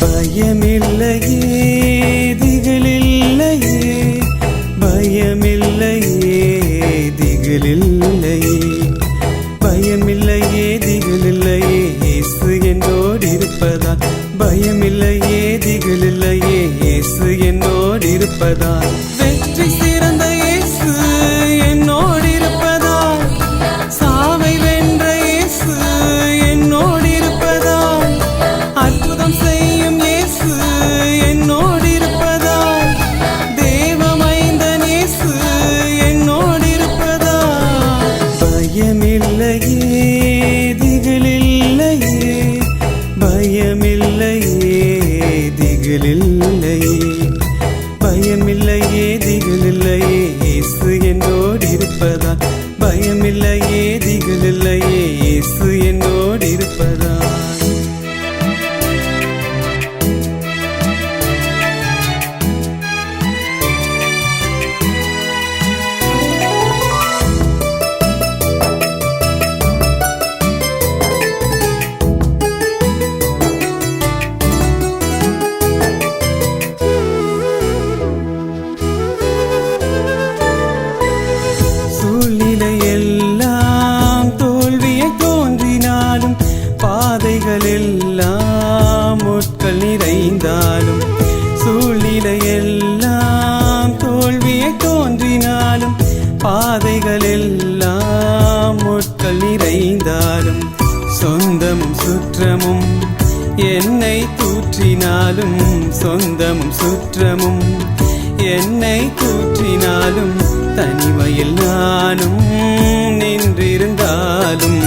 பயமில்லையே திகிலில்லையே. பயமில்லையே திகிலில்லையே. பயமில்லையே திகிலில்லையே இயேசு என்னோடு இருப்பதால். பயமில்லையே திகிலில்லையே இயேசு என்னோடு பயமில்லையே திகிலில்லையே இயேசு என்னோடு இருப்பதால் பயமில்லையே. பாதைகள் முட்கள் நிறைந்தாலும் சொந்தமும் சுற்றமும் என்னை தூற்றினாலும் சொந்தமும் சுற்றமும் என்னை தூற்றினாலும் தனிமையில் நானும் நின்றிருந்தாலும்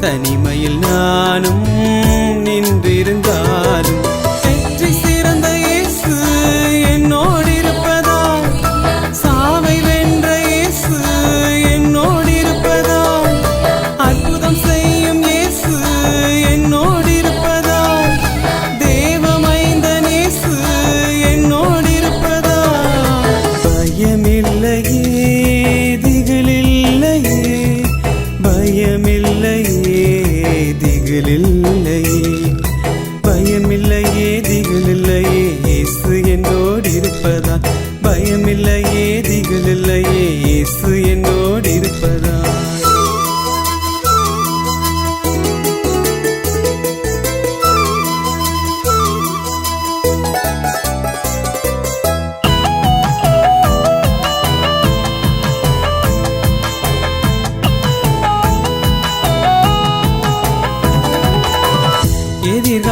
தனிமையில் நானும் நின்றிருந்த திகிலில்லையே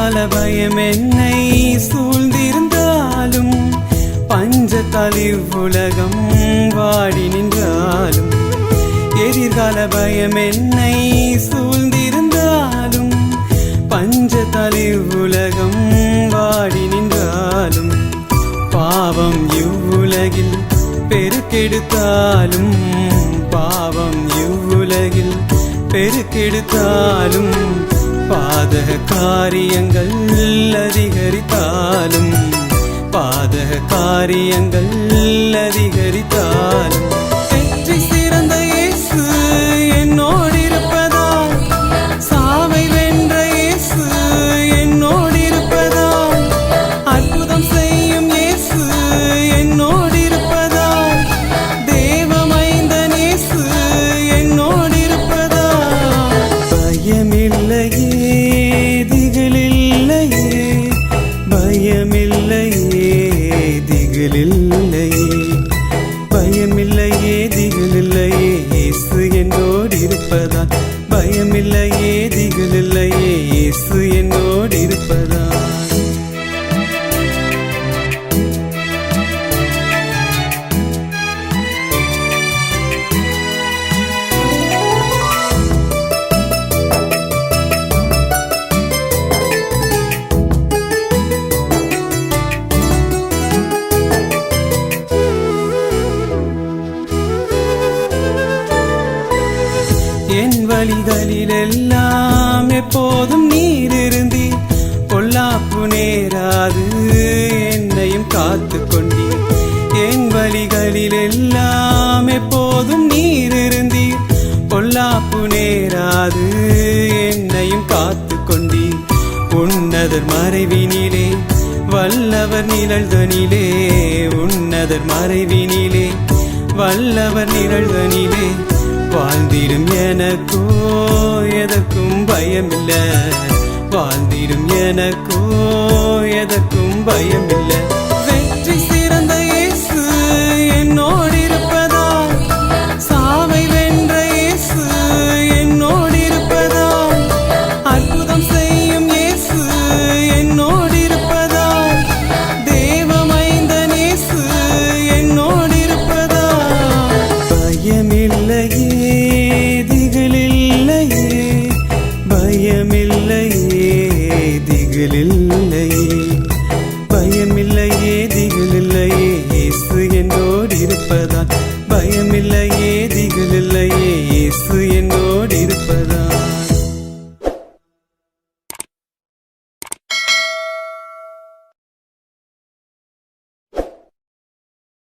கால பயம் என்னை சூழ்ந்திருந்தாலும் பஞ்சத்தால் உலகம் வாடி நின்றாலும் எதிர்கால பயம் என்னை சூழ்ந்திருந்தாலும் பஞ்சத்தால் உலகம் வாடி நின்றாலும் பாவம் இவ்வுலகில் பெருக்கெடுத்தாலும் பாவம் இவ்வுலகில் பெருக்கெடுத்தாலும் பாதக காரியங்கள் அதிகரித்தாலும் பாதக காரியங்கள் அதிகரித்தாலும் திகிலில்லையே பயமில்லையே திகிலில்லையே இயேசு என்னோடு இருப்பதால் பயமில்லையே திகிலில்லையே வழிகளிலெல்லாம் எப்போதும் நீர் இருந்தி பொல்லாப்பு நேராது என்னையும் காத்து கொண்டீர் என் வழிகளிலெல்லாம் எப்போதும் நீர் இருந்தி பொல்லாப்பு நேராது என்னையும் காத்து கொண்டீர் உன்னதர் மறைவினிலே வல்லவர் நிழல்தனிலே உன்னதர் மறைவினிலே வல்லவர் நிழல்தனிலே வாழ்ந்திடும் எனக்கோ எதற்கும் பயமில்ல. வாழ்ந்திடும் எனக்கோ எதற்கும் பயமில்லை.